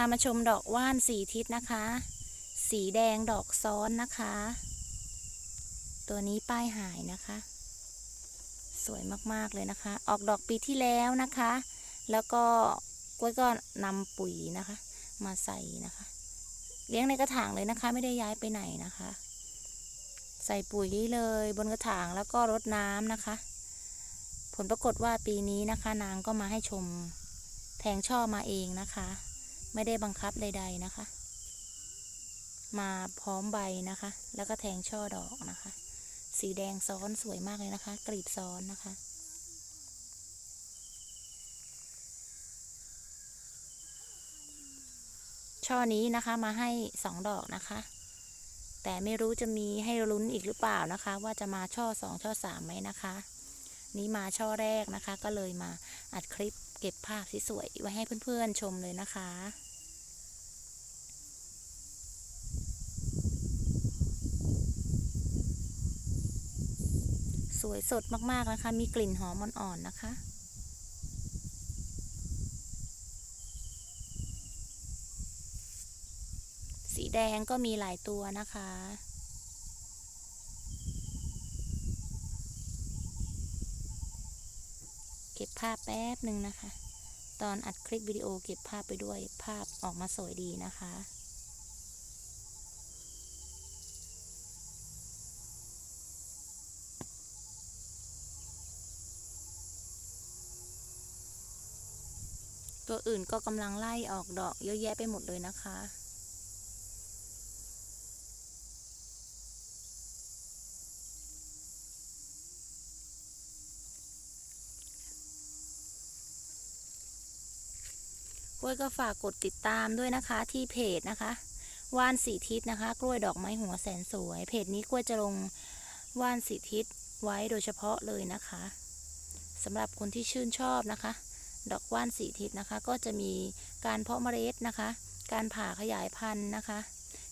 ามาชมดอกว่านสีทิศนะคะ สีแดงดอกซ้อนนะคะ ตัวนี้ป้ายหายนะคะ สวยมากๆเลยนะคะ ออกดอกปีที่แล้วนะคะ แล้วก็กล้วยก็นำปุ๋ยนะคะ มาใส่นะคะ เลี้ยงในกระถางเลยนะคะ ไม่ได้ย้ายไปไหนนะคะ ใส่ปุ๋ยเลยบนกระถางแล้วก็รดน้ำนะคะ ผลปรากฏว่าปีนี้นะคะ นางก็มาให้ชมแทงช่อมาเองนะคะ ไม่ได้บังคับใด ๆนะคะ มาพร้อมใบนะคะ แล้วก็แทงช่อดอกนะคะ สีแดงซ้อนสวยมากเลยนะคะ กรีบซ้อนนะคะช่อนี้นะคะมาให้สองดอกนะคะ แต่ไม่รู้จะมีให้ลุ้นอีกหรือเปล่านะคะ ว่าจะมาช่อสองช่อสามไหมนะคะ นี้มาช่อแรกนะคะ ก็เลยมาอัดคลิปเก็บภาพสวยๆไว้ให้เพื่อนๆชมเลยนะคะสวยสดมาก ๆ นะคะ มีกลิ่นหอมอ่อน ๆ นะคะ สีแดงก็มีหลายตัวนะคะ เก็บภาพแป๊บหนึ่งนะคะ ตอนอัดคลิปวิดีโอเก็บภาพไปด้วยภาพออกมาสวยดีนะคะตัวอื่นก็กำลังไล่ออกดอกเยอะแยะไปหมดเลยนะคะ กล้วยก็ฝากกดติดตามด้วยนะคะที่เพจนะคะว่านสีทิศนะคะ กล้วยดอกไม้หัวแสนสวย เพจนี้กล้วยจะลงว่านสีทิศไว้โดยเฉพาะเลยนะคะสำหรับคนที่ชื่นชอบนะคะ ดอกว่านสีทิศนะคะ ก็จะมีการเพาะเมล็ดนะคะ การผ่าขยายพันธุ์นะคะ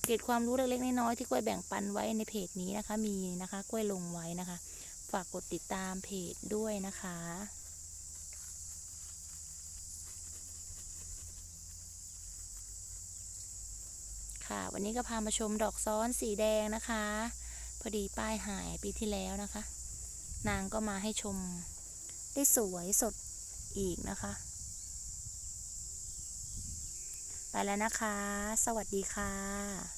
เกร็ดความรู้เล็กๆน้อยๆที่กล้วยแบ่งปันไว้ในเพจนี้นะคะ มีนะคะ กล้วยลงไว้นะคะ ฝากกดติดตามเพจด้วยนะคะ ค่ะ วันนี้ก็พามาชมดอกซ้อนสีแดงนะคะ พอดีป้ายหายปีที่แล้วนะคะ นางก็มาให้ชมได้สวยสดอีกนะคะ ไปแล้วนะคะ สวัสดีค่ะ